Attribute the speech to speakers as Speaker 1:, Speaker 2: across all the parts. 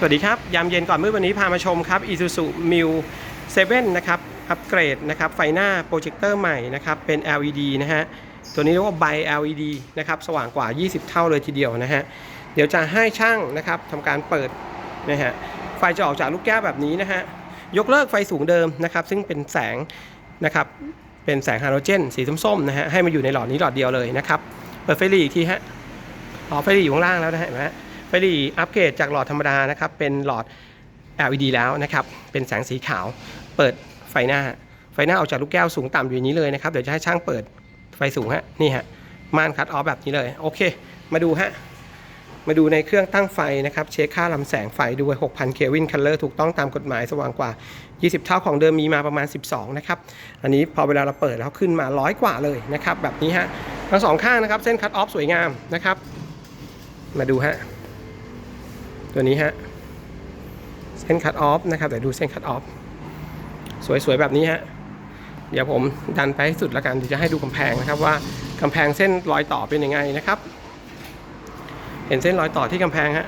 Speaker 1: สวัสดีครับ ยามเย็นก่อนมื้อวันนี้พามาชมครับ Isuzu m i l 7นะครับอัปเกรดนะครับไฟหน้าโปรเจคเตอร์ใหม่นะครับเป็น LED นะฮะตัวนี้เรียกว่า Bi LED นะครับสว่างกว่า 20 เท่าเลยทีเดียวนะฮะเดี๋ยวจะให้ช่างนะครับทำการเปิดนะฮะไฟจะออกจากลูกแก้วแบบนี้นะฮะยกเลิกไฟสูงเดิมนะครับซึ่งเป็นแสงนะครับเป็นแสงฮาโลเจน สีส้มๆนะฮะให้มาอยู่ในหลอดนี้หลอดเดียวเลยนะครับเปิดไฟหลีอีกทีฮะอ๋อไฟหลีอยู่ข้างล่างแล้วนะฮะเห็นไหมฮะ ไฟหลีอัปเกรดจากหลอดธรรมดานะครับ เป็นหลอด LED แล้วนะครับ เป็นแสงสีขาว เปิดไฟหน้า ไฟหน้าออกจากลูกแก้วสูงต่ำอยู่นี้เลยนะครับ เดี๋ยวจะให้ช่างเปิดไฟสูงฮะ นี่ฮะ ม่านคัดออฟแบบนี้เลย โอเค มาดูฮะ มาดูในเครื่องตั้งไฟนะครับ เช็คค่าลำแสงไฟด้วย 6,000 เควินคัลเลอร์ถูกต้องตามกฎหมายสว่างกว่า 20 เท่าของเดิมมีมาประมาณ 12 นะครับ อันนี้พอเวลาเราเปิดแล้วขึ้นมาร้อยกว่าเลยนะครับ แบบนี้ฮะ ทั้งสองข้างนะครับ เส้นคัดออฟสวยงามนะครับ มาดูฮะ ตัวนี้ฮะ เส้นคัดออฟนะครับเดี๋ยวดูเส้นคัดออฟสวยๆแบบนี้ฮะ เดี๋ยวผมดันไปให้สุดล้วกันเดี๋ยวจะให้ดูกำแพงนะครับว่ากำแพงเส้นรอยต่อเป็นยังไงนะครับ เห็นเส้นรอยต่อที่กำแพงฮะ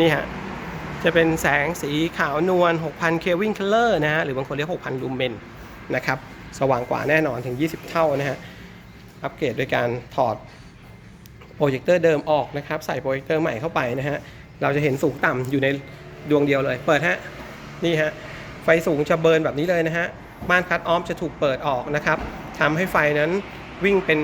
Speaker 1: นี่ฮะ จะเป็นแสงสีขาวนวล 6,000เควินคัลเลอร์นะฮะ หรือบางคนเรียก 6,000 ลูเมนนะครับ สว่างกว่าแน่นอนถึง 20 เท่านะฮะ อัปเกรดโดยการถอด รเจคเตอร์เดิมออกนะครับ ใส่โปรเจคเตอร์ใหม่เข้าไปนะฮะ เราจะเห็นสูงต่ำอยู่ในดวงเดียวเลย เปิดฮะ นี่ฮะ ไฟสูงจะเบิร์นแบบนี้เลยนะฮะ ม่านคัดออฟจะถูกเปิดออกนะครับทำให้ไฟนั้นวิ่งเป็น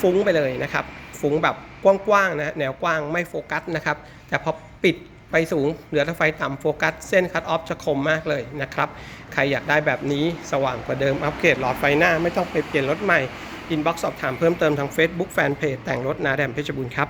Speaker 1: ฟุ้งไปเลยนะครับ ฟุ้งแบบกว้างๆนะฮะแนวกว้างไม่โฟกัสนะครับ แต่พอปิดไฟสูง เหลือแต่ไฟต่ำโฟกัส เส้นคัดออฟจะคมมากเลยนะครับ ใครอยากได้แบบนี้สว่างกว่าเดิม อัปเกรดหลอดไฟหน้าไม่ต้องไปเปลี่ยนรถใหม่ อินบ็อกซ์สอบถามเพิ่มเติมทาง Facebook Fanpage แต่งรถนาแดมเพชรบุญครับ